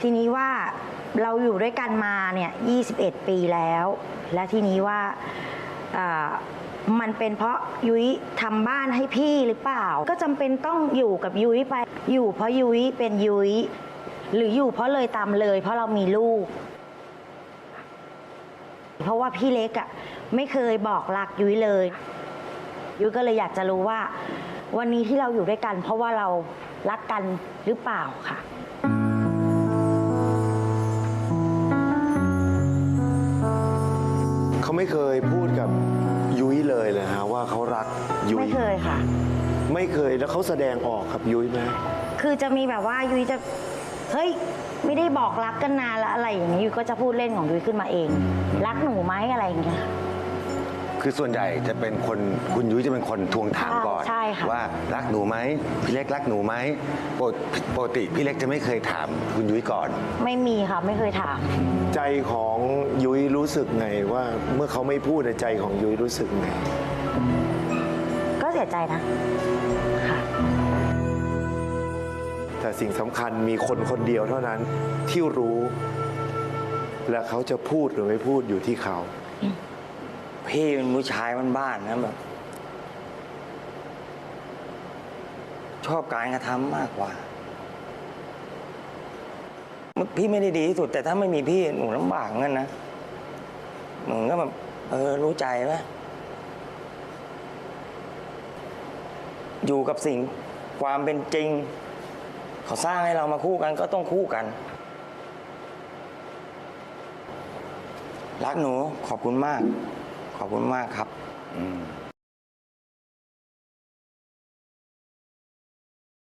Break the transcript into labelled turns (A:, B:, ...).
A: ทีนี้ว่าเราอยู่ด้วยกันมาเนี่ย21 ปีแล้ว และทีนี้ว่ามันเป็นเพราะยุ้ยทำบ้านให้พี่หรือเปล่า ก็จำเป็นต้องอยู่กับยุ้ยไป อยู่เพราะยุ้ยเป็นยุ้ยหรืออยู่เพราะเลยตามเลย เพราะเรามีลูก เพราะว่าพี่เล็กอะ่ะไม่เคยบอกรักยุ้ยเลย ยุ้ยก็เลยอยากจะรู้ว่า วันนี้ที่เราอยู่ด้วยกัน เพราะว่าเรารักกันหรือเปล่าค่ะ
B: ไม่เคยพูดกับยุ้ยเลยเลยฮะว่าเขารักยุ้ย
A: ไม่เคยค่ะ
B: ไม่เคยแล้วเขาแสดงออกกับยุ้ยไหม
A: คือจะมีแบบว่ายุ้ยจะเฮ้ยไม่ได้บอกรักกันนานแล้วอะไรอย่างเงี้ยยุ้ยก็จะพูดเล่นของยุ้ยขึ้นมาเอง รักหนูไหมอะไรอย่างเงี้ย
C: คือส่วนใหญ่จะเป็นคนคุณยุ้ยจะเป็นคนทวงถามก่อน
A: ใช่ค่ะ
C: ว่ารักหนูไหมพี่เล็กรักหนูไหมปกปกติพี่เล็กจะไม่เคยถามคุณยุ้ยก่อน
A: ไม่มีค่ะไม่เคยถาม
B: ใจของยุ้ย รู้สึกไงว่าเมื่อเขาไม่พูดในใจของยุ้ยรู้สึกไง
A: ก็เสียใจนะค่ะ
B: แต่สิ่งสำคัญมีคนคนเดียวเท่านั้นที่รู้ และเขาจะพูดหรือไม่พูดอยู่ที่เขา
D: พี่เป็นผู้ชายบ้านๆนะแบบ ชอบการกระทำมากกว่าพี่ไม่ได้ดีที่สุด แต่ถ้าไม่มีพี่หนูลำบากเงินนะ หนูก็แบบเออรู้ใจไหมอยู่กับสิ่งความเป็นจริง เขาสร้างให้เรามาคู่กันก็ต้องคู่กัน รักหนูขอบคุณมาก ขอบคุณมากครับ
C: อืม